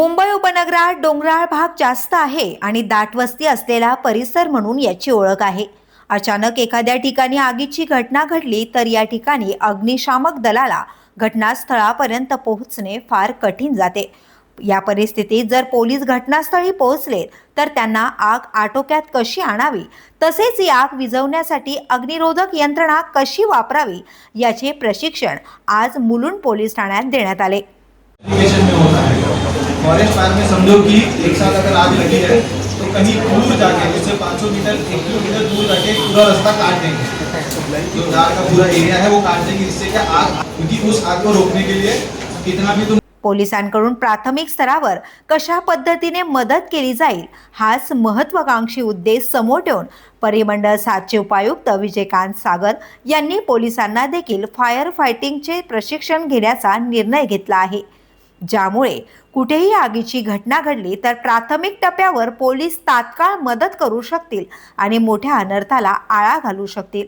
मुंबई उपनगरात डोंगराळ भाग जास्त आहे आणि दाट वस्ती असलेला परिसर म्हणून याची ओळख आहे. अचानक एखाद्या ठिकाणी आगीची घटना घडली तर या ठिकाणी अग्निशामक दलाला घटनास्थळापर्यंत पोहोचणे फार कठीण जाते. या परिस्थितीत जर पोलीस घटनास्थळी पोहोचले तर त्यांना आग आटोक्यात कशी आणावी तसेच ही आग विझवण्यासाठी अग्निरोधक यंत्रणा कशी वापरावी याचे प्रशिक्षण आज मुलुंड पोलीस ठाण्यात देण्यात आले एप्लीकेशन में होता है फॉरेस्ट फायर में समझो कि एक साथ अगर आग लगी है तो कहीं दूर जाके जैसे 500 मीटर एक किलोमीटर दूर जाके पूरा रास्ता काट देंगे। जो दार का पूरा एरिया है वो काट देंगे जिससे क्या आग क्योंकि उस आग को रोकने के लिए कितना भी तुम पोलिसांकडून प्राथमिक स्तरावर कशा पद्धतीने मदत केली जाईल हाच महत्वाकांक्षी उद्देश समोर ठेवून परिमंडळ सातचे उपायुक्त विजयकांत सागर यांनी पोलिसांना देखील फायर फायटिंगचे प्रशिक्षण घेण्याचा निर्णय घेतला आहे. ज्यामुळे कुठेही आगीची घटना घडली तर प्राथमिक टप्प्यावर पोलीस तात्काळ मदत करू शकतील आणि मोठ्या अनर्थाला आळा घालू शकतील.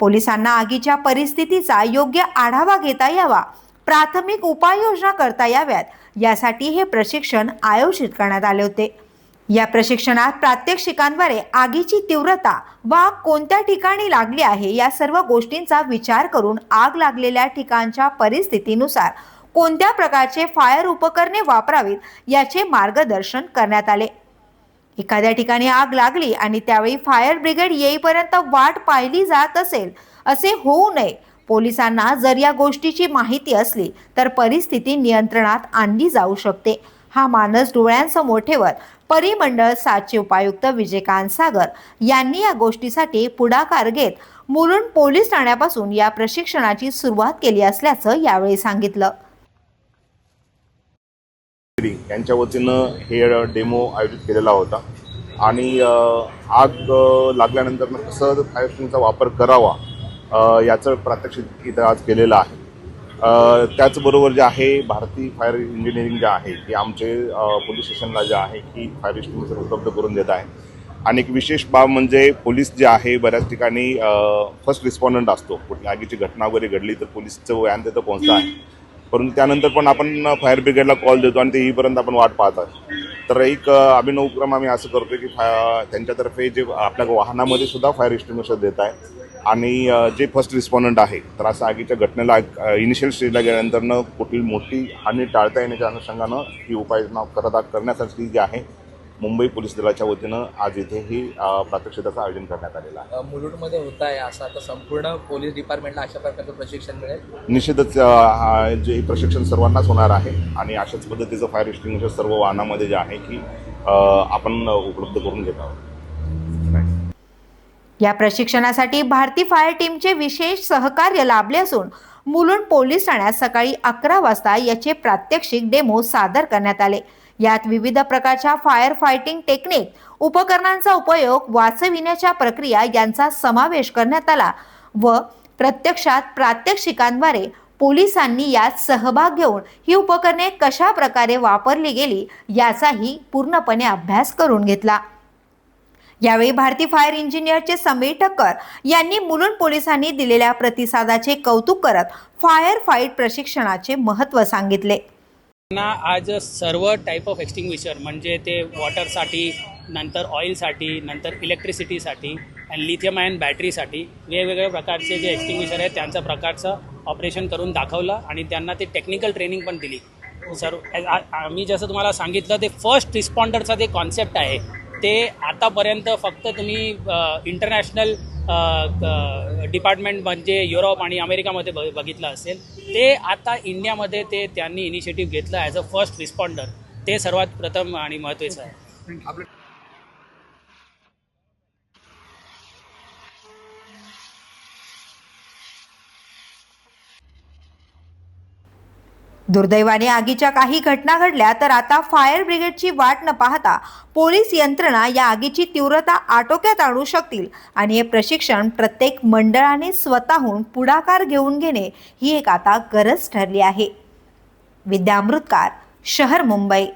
पोलिसांना आगीच्या परिस्थितीचा योग्य आढावा घेता यावा प्राथमिक उपाययोजना करता याव्यात यासाठी हे प्रशिक्षण आयोजित करण्यात आले होते. या प्रशिक्षणात प्रात्यक्षिकांद्वारे आगीची तीव्रता वा कोणत्या ठिकाणी लागली आहे या सर्व गोष्टींचा विचार करून आग लागलेल्या ठिकाणच्या परिस्थितीनुसार कोणत्या प्रकारचे फायर उपकरणे वापरावीत याचे मार्गदर्शन करण्यात आले. एखाद्या ठिकाणी आग लागली आणि त्यावेळी फायर ब्रिगेड येईपर्यंत वाट पाहिली जात असेल असे होऊ नये. पोलिसांना जर या गोष्टीची माहिती असली तर परिस्थिती नियंत्रणात आणली जाऊ शकते. हा मानस डोळ्यांसमोर ठेवत परिमंडळ सातचे उपायुक्त विजयकांत सागर यांनी या गोष्टीसाठी पुढाकार घेत मुलुंड पोलीस ठाण्यापासून या प्रशिक्षणाची सुरुवात केली असल्याचं यावेळी सांगितलं. यांच्या वतीनं हे डेमो आयोजित केलेला होता. आणि आग लागल्यानंतर मग कसं फायर स्टेशनचा वापर करावा याचं प्रात्यक्षिक इथं आज केलेलं आहे. त्याचबरोबर जे आहे भारतीय फायर इंजिनिअरिंग जे आहे की आमचे पोलीस स्टेशनला जे आहे की फायर एक्सटिंग्विशर उपलब्ध करून देत आहे. आणि एक विशेष बाब म्हणजे पोलीस जे आहे बऱ्याच ठिकाणी फर्स्ट रिस्पॉन्डंट असतो. कुठली आगीची घटना वगैरे घडली तर पोलीसचं व्यान तिथं पोहोचलं आहे. परंतु त्यानंतर पण आपण फायर ब्रिगेडला कॉल देतो आणि ते येईपर्यंत आपण वाट पाहत आहे. तर एक अभिनव उपक्रम आम्ही असं करतो की फा त्यांच्यातर्फे जे आपल्या वाहनामध्ये सुद्धा फायर एक्सटिंग्विशर देत आहे. आणि जे फर्स्ट रिस्पॉन्डंट आहे तर असं आगीच्या घटनेला इनिशियल स्टेजला गेल्यानंतरनं कुठली मोठी हानी टाळता येण्याच्या अनुषंगानं ही उपाययोजना करत करण्यासाठी जी आहे मुंबई पोलीस दलाच्या वतीनं आज इथे ही अ, प्रात्यक्षिकाचं आयोजन करण्यात आलेलं आहे. मुलुंडमध्ये होत आहे असं आता संपूर्ण पोलीस डिपार्टमेंटला अशा प्रकारचं प्रशिक्षण मिळेल? निश्चितच अ, हा जे प्रशिक्षण सर्वांनाच होणार आहे आणि अशाच पद्धतीचं फायर एक्सटिंग्विशर सर्व वाहनामध्ये जे आहे की अ, आपण उपलब्ध करून घेत आहोत. या प्रशिक्षणासाठी भारती फायर टीमचे विशेष सहकार्य लाभले असून मुलुंड पोलीस ठाण्यात सकाळी अकरा वाजता याचे प्रात्यक्षिक डेमो सादर करण्यात आले. यात विविध प्रकारच्या फायर फायटिंग टेक्निक उपकरणांचा उपयोग वाचविण्याच्या प्रक्रिया यांचा समावेश करण्यात आला व प्रत्यक्षात प्रात्यक्षिकांद्वारे पोलिसांनी यात सहभाग घेऊन ही उपकरणे कशा प्रकारे वापरली गेली याचाही पूर्णपणे अभ्यास करून घेतला. यावेळी भारतीय फायर इंजिनियरचे समीर ठक्कर यांनी मुलुंड पोलिसांनी दिलेल्या प्रतिसादाचे कौतुक करत फायर फाईट प्रशिक्षणाचे महत्त्व सांगितले. त्यांना आज सर्व टाईप ऑफ एक्स्टिंग्विशर म्हणजे ते वॉटरसाठी नंतर ऑइलसाठी नंतर इलेक्ट्रिसिटीसाठी आणि लिथियम आयन बॅटरीसाठी वेगवेगळ्या प्रकारचे जे एक्स्टिंग्विशर आहेत त्यांचं प्रकारचं ऑपरेशन करून दाखवलं आणि त्यांना ते टेक्निकल ट्रेनिंग पण दिली. सर्व आम्ही जसं तुम्हाला सांगितलं ते फर्स्ट रिस्पॉन्डरचा जे कॉन्सेप्ट आहे ते आतापर्यंत फक्त तुम्ही इंटरनॅशनल डिपार्टमेंट म्हणजे युरोप आणि अमेरिकामध्ये ब बघितलं असेल ते आता इंडियामध्ये ते त्यांनी इनिशिएटिव्ह घेतलं ॲज अ फर्स्ट रिस्पॉन्डर ते सर्वात प्रथम आणि महत्त्वाचं आहे. दुर्दैवाने आगीच्या काही घटना घडल्या तर आता फायर ब्रिगेडची वाट न पाहता पोलीस यंत्रणा या आगीची तीव्रता आटोक्यात आणू शकतील. आणि हे प्रशिक्षण प्रत्येक मंडळाने स्वतःहून पुढाकार घेऊन घेणे ही एक आता गरज ठरली आहे. विद्यामृतकार शहर मुंबई.